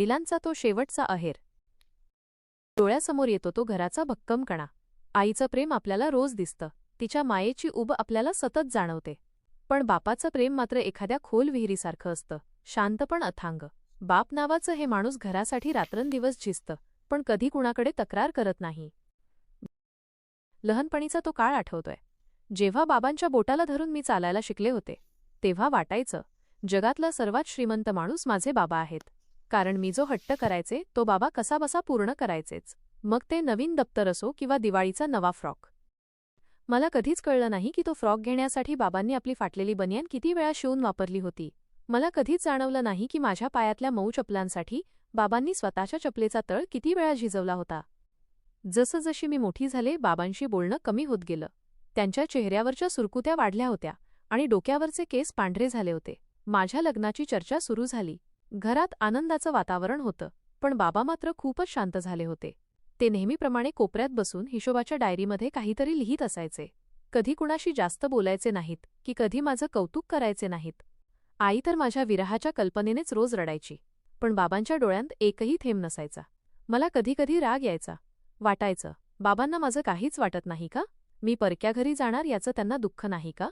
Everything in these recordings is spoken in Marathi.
वडिलांचा तो शेवटचा अहेर. डोळ्यासमोर येतो तो घराचा भक्कम कणा आईचं प्रेम आपल्याला रोज दिसतं. तिच्या मायेची उब आपल्याला सतत जाणवते. पण बापाचं प्रेम मात्र एखाद्या खोल विहिरीसारखं असतं. शांत पण अथांग. बाप नावाचं हे माणूस घरासाठी रात्रंदिवस झिजतं. पण कधी कुणाकडे तक्रार करत नाही. लहानपणीचा तो काळ आठवतोय. जेव्हा बाबांच्या बोटाला धरून मी चालायला शिकले होते तेव्हा वाटायचं जगातला सर्वात श्रीमंत माणूस माझे बाबा आहेत. कारण मी जो हट्ट करायचे तो बाबा कसाबसा पूर्ण करायचेच. मग ते नवीन दप्तर असो किंवा दिवाळीचा नवा फ्रॉक. मला कधीच कळलं नाही की तो फ्रॉक घेण्यासाठी बाबांनी आपली फाटलेली बनियान किती वेळा शिवून वापरली होती. मला कधीच जाणवलं नाही की माझ्या पायातल्या मऊ चपलांसाठी बाबांनी स्वतःच्या चपलेचा तळ किती वेळा झिजवला होता. जसजशी मी मोठी झाले बाबांशी बोलणं कमी होत गेलं. त्यांच्या चेहऱ्यावरच्या सुरकुत्या वाढल्या होत्या आणि डोक्यावरचे केस पांढरे झाले होते. माझ्या लग्नाची चर्चा सुरू झाली. घरात आनंदाचं वातावरण होतं पण बाबा मात्र खूपच शांत झाले होते. ते नेहमीप्रमाणे कोपऱ्यात बसून हिशोबाच्या डायरीमध्ये काहीतरी लिहित असायचे. कधी कुणाशी जास्त बोलायचे नाहीत की कधी माझं कौतुक करायचे नाहीत. आई तर माझ्या विरहाच्या कल्पनेनेच रोज रडायची पण बाबांच्या डोळ्यांत एकही थेंब नसायचा. मला कधीकधी राग यायचा. वाटायचं बाबांना माझं काहीच वाटत नाही का? मी परक्या घरी जाणार याचं त्यांना दुःख नाही का?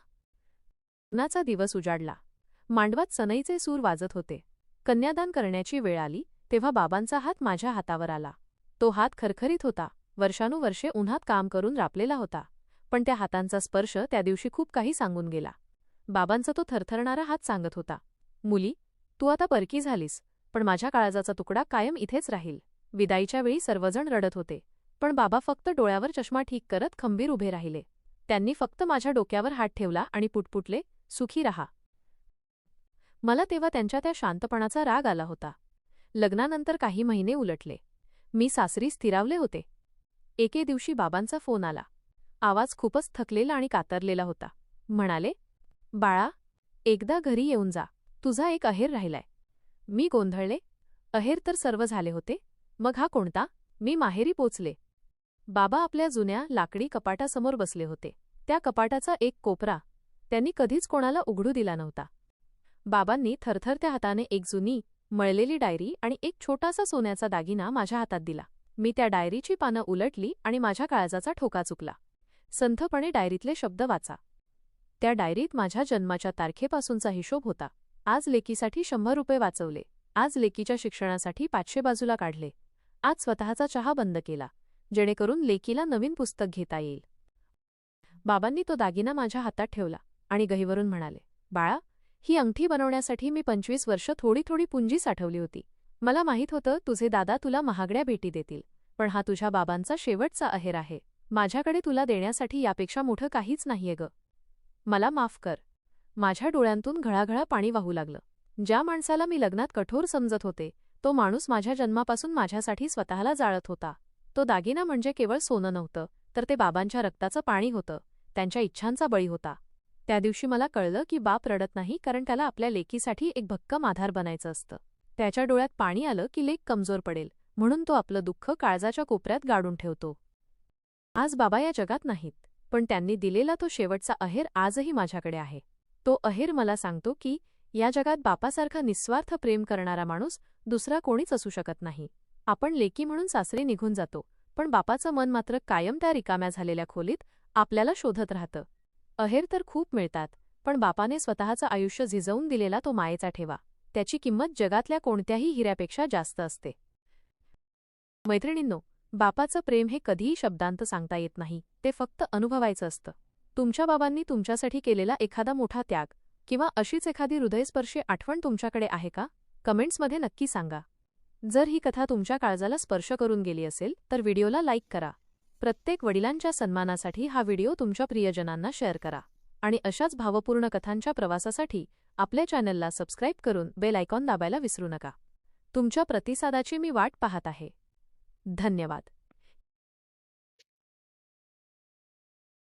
लग्नाचा दिवस उजाडला. मांडवात सनईचे सूर वाजत होते. कन्यादान करण्याची वेळ आली तेव्हा बाबांचा हात माझ्या हातावर आला. तो हात खरखरीत होता वर्षानुवर्षे उन्हात काम करून रापलेला होता पण त्या हातांचा स्पर्श त्या दिवशी खूप काही सांगून गेला. बाबांचा तो थरथरणारा हात सांगत होता मुली तू आता परकी झालीस पण माझ्या काळजाचा तुकडा कायम इथेच राहील. विदाईच्या वेळी सर्वजण रडत होते पण बाबा फक्त डोळ्यावर चष्मा ठीक करत खंबीर उभे राहिले. त्यांनी फक्त माझ्या डोक्यावर हात ठेवला आणि पुटपुटले सुखी रहा मला तेव्हा त्यांच्या त्या शांतपणाचा राग आला होता. लग्नानंतर काही महिने उलटले. मी सासरी स्थिरावले होते. एके दिवशी बाबांचा फोन आला. आवाज खूपच थकलेला आणि कातरलेला होता. म्हणाले बाळा एकदा घरी येऊन जा. तुझा एक अहेर राहिलाय. मी गोंधळले. अहेर तर सर्व झाले होते. मग हा कोणता? मी माहेरी पोचले. बाबा आपल्या जुन्या लाकडी कपाटासमोर बसले होते. त्या कपाटाचा एक कोपरा त्यांनी कधीच कोणाला उघडू दिला नव्हता. बाबांनी थरथरत्या हाताने एक जुनी मळलेली डायरी आणि एक छोटासा सोन्याचा दागिना माझ्या हातात दिला. मी त्या डायरीची पानं उलटली आणि माझ्या काळजाचा ठोका चुकला. संथपणे डायरीतले शब्द वाचा. त्या डायरीत माझ्या जन्माच्या तारखेपासूनचा हिशोब होता. आज लेकीसाठी शंभर रुपये वाचवले. आज लेकीच्या शिक्षणासाठी पाचशे बाजूला काढले. आज स्वतःचा चहा बंद केला जेणेकरून लेकीला नवीन पुस्तक घेता येईल. बाबांनी तो दागिना माझ्या हातात ठेवला आणि गहीवरून म्हणाले बाळा ही अंगठी बनवण्यासाठी मी पंचवीस वर्ष थोडी थोडी पुंजी साठवली होती. मला माहीत होतं तुझे दादा तुला महागड्या भेटी देतील पण हा तुझ्या बाबांचा शेवटचा अहेर आहे. माझ्याकडे तुला देण्यासाठी यापेक्षा मोठं काहीच नाहीये ग. मला माफ कर. माझ्या डोळ्यांतून घळाघळा पाणी वाहू लागलं. ज्या माणसाला मी लग्नात कठोर समजत होते तो माणूस माझ्या जन्मापासून माझ्यासाठी स्वतःला जाळत होता. तो दागिना म्हणजे केवळ सोनं नव्हतं तर ते बाबांच्या रक्ताचं पाणी होतं त्यांच्या इच्छांचा बळी होता. त्या दिवशी मला कळलं की बाप रडत नाही कारण त्याला आपल्या लेकीसाठी एक भक्कम आधार बनायचं असतं. त्याच्या डोळ्यात पाणी आलं की लेक कमजोर पडेल म्हणून तो आपलं दुःख काळजाच्या कोपऱ्यात गाडून ठेवतो. आज बाबा या जगात नाहीत पण त्यांनी दिलेला तो शेवटचा अहेर आजही माझ्याकडे आहे. तो अहेर मला सांगतो की या जगात बापासारखा निस्वार्थ प्रेम करणारा माणूस दुसरा कोणीच असू शकत नाही. आपण लेकी म्हणून सासरी निघून जातो पण बापाचं मन मात्र कायम त्या रिकाम्या झालेल्या खोलीत आपल्याला शोधत राहतं. अहेर तर खूप मिळतात पण बापाने स्वतःचं आयुष्य झिजवून दिलेला तो मायेचा ठेवा. त्याची किंमत जगातल्या कोणत्याही हिऱ्यापेक्षा जास्त असते. मैत्रिणींनो बापाचं प्रेम हे कधीही शब्दांत सांगता येत नाही ते फक्त अनुभवायचं असतं. तुमच्या बाबांनी तुमच्यासाठी केलेला एखादा मोठा त्याग किंवा अशीच एखादी हृदयस्पर्शी आठवण तुमच्याकडे आहे का? कमेंट्समध्ये नक्की सांगा. जर ही कथा तुमच्या काळजाला स्पर्श करून गेली असेल तर व्हिडिओला लाईक करा. प्रत्येक वडिलांच्या सन्मानासाठी हा व्हिडिओ तुमच्या प्रियजनांना शेअर करा आणि अशाच भावपूर्ण कथांच्या प्रवासासाठी आपल्या चॅनलला सबस्क्राईब करून बेल आयकॉन दाबायला विसरू नका. तुमच्या प्रतिसादाची मी वाट पाहत आहे. धन्यवाद.